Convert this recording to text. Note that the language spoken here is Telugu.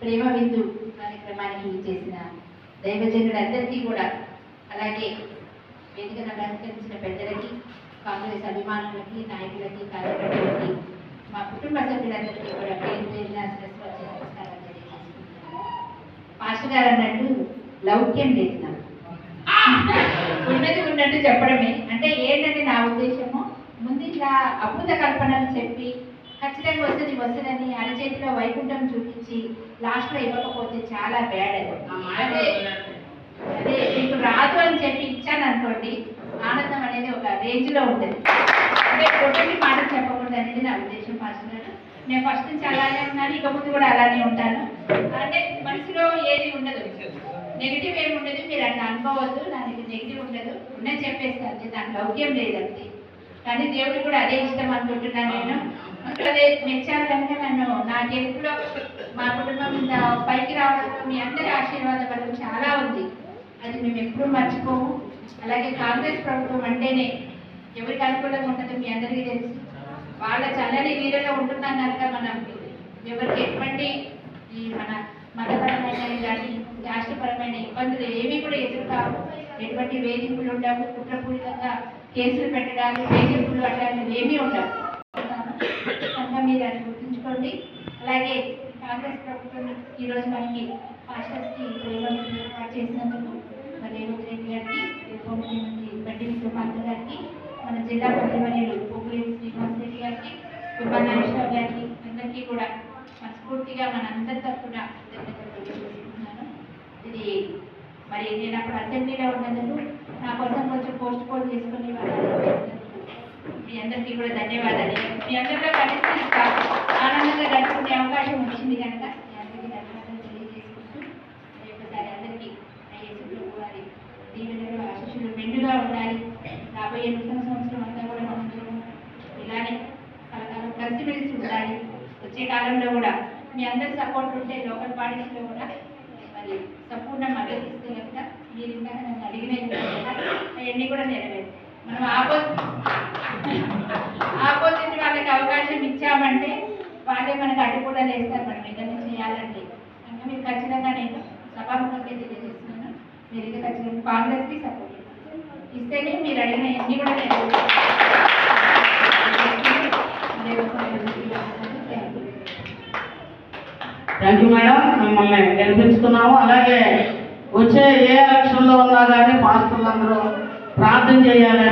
ప్రేమ బిందు కార్యక్రమానికి చేసిన దైవజనులందరికీ కూడా అలాగే వేదికను అలంకరించిన పెద్దలకి కాంగ్రెస్ అభిమానులకి నాయకులకి కార్యకర్తలకి మా కుటుంబ సభ్యులందరికీ కూడా పేరు పేరున శిరస్సు నమస్కారం తెలియజేసుకుంటున్నాను గారు అన్నట్టు లౌక్యం లేదు నాకు. ఉన్నది ఉన్నట్టు చెప్పడమే. అంటే ఏంటంటే నా ఉద్దేశము ముందు ఇట్లా అద్భుత కల్పనలు చెప్పి ఖచ్చితంగా వస్తుంది వస్తుందని అరచేతిలో వైకుంఠం చూపించి లాస్ట్లో ఇవ్వకపోతే చాలా బ్యాడ్ అది. అదే మీకు రాదు అని చెప్పి ఇచ్చాను అనుకోండి ఆనందం అనేది ఒక రేంజ్లో ఉంటుంది. అంటే కొట్టి మాట చెప్పకూడదు అనేది నా ఉద్దేశం ఫస్ట్ నేను ఫస్ట్ నుంచి అలానే ఉన్నాను ఇక ముందు కూడా అలానే ఉంటాను. అంటే మనసులో ఏది ఉండదు. నెగిటివ్ ఏమి ఉండదు మీరు అట్లా అనుకోవద్దు దానికి నెగిటివ్ ఉండదు. ఉన్నది చెప్పేస్తాను దాని లౌక్యం లేదంతే. కానీ దేవుడికి కూడా అదే ఇష్టం అనుకుంటున్నాను నేను. అదే మెచ్చారు నన్ను నా గెలుపులో మా కుటుంబం పైకి రావడంలో మీ అందరి ఆశీర్వాదం వల్ల చాలా ఉంది. అది మేము ఎప్పుడూ మర్చిపోము. అలాగే కాంగ్రెస్ ప్రభుత్వం అంటేనే ఎవరికి అనుకూలంగా ఉంటుందో మీ అందరికీ తెలుసు. వాళ్ళ చల్లని వీరలో ఉంటున్నాం కనుక మనం ఎవరికి ఎటువంటి ఈ మన మతపరమైన కానీ రాష్ట్రపరమైన ఇబ్బందులు ఏవి కూడా ఎదురుకావు. ఎటువంటి వేధింపులు ఉండవు. కుట్రపూరితంగా కేసులు పెట్టడాలు వేధింపులు అట్లాంటివి ఏమీ ఉండవు. అని గుర్తుంచుకోండి. అలాగే కాంగ్రెస్ ప్రభుత్వం ఈరోజు మనకి పాస్టర్స్కి ఏర్పాటు చేసినందుకు మరి రేవంత్ రెడ్డి గారికి ఉపముఖ్యమంత్రి బట్టి బండి గారికి మన జిల్లా మంత్రివర్యులు పొగులేటి శ్రీనివాస్ రెడ్డి గారికి సుబ్బనాగేశ్వర గారికి అందరికీ కూడా మనస్ఫూర్తిగా మన అందరి తరఫున కృతజ్ఞతలు ఇది మరి నేను అప్పుడు అసెంబ్లీలో ఉన్నందుకు నా కోసం కొంచెం పోస్ట్ పోన్ చేసుకుని వాళ్ళ మీ అందరికీ కూడా ధన్యవాదాలు మీ అందరితో కలిసి ఇంకా ఆనందంగా గడుపుకునే అవకాశం వచ్చింది కనుక మీ అందరికీ ధన్యవాదాలు తెలియజేసుకుంటూ మరి ఒకసారి అందరికీ అయ్యేసులు వారి దీవెనలు ఆశీస్సులు మెండుగా ఉండాలి. రాబోయే నూతన సంవత్సరం అంతా కూడా మనందరము ఇలానే కలకాలం కలిసిమెలిసి ఉండాలి. వచ్చే కాలంలో కూడా మీ అందరి సపోర్ట్ ఉంటే లోకల్ పార్టీస్లో కూడా మరి సంపూర్ణ మద్దతు ఇస్తే కనుక మీరు ఇంకా నన్ను అడిగిన అవన్నీ కూడా నెరవేరు మనం ఆపో వాళ్ళే మనకు అడ్డుకూడా లేస్తారు మనం ఏదైనా చేయాలంటే. కనుక మీరు ఖచ్చితంగా నేను సభాముఖంగా తెలియజేస్తున్నాను. మీరు ఇది ఖచ్చితంగా కాంగ్రెస్కి సపోర్ట్ ఇస్తేనే మీరు అడిగిన ఎన్ని కూడా నేను థ్యాంక్ యూ మేడం మిమ్మల్ని గెలిపించుకున్నాము. అలాగే వచ్చే ఏ ఎలక్షన్లో ఉన్నా కానీ పాస్టర్లందరూ ప్రార్థన చేయాలని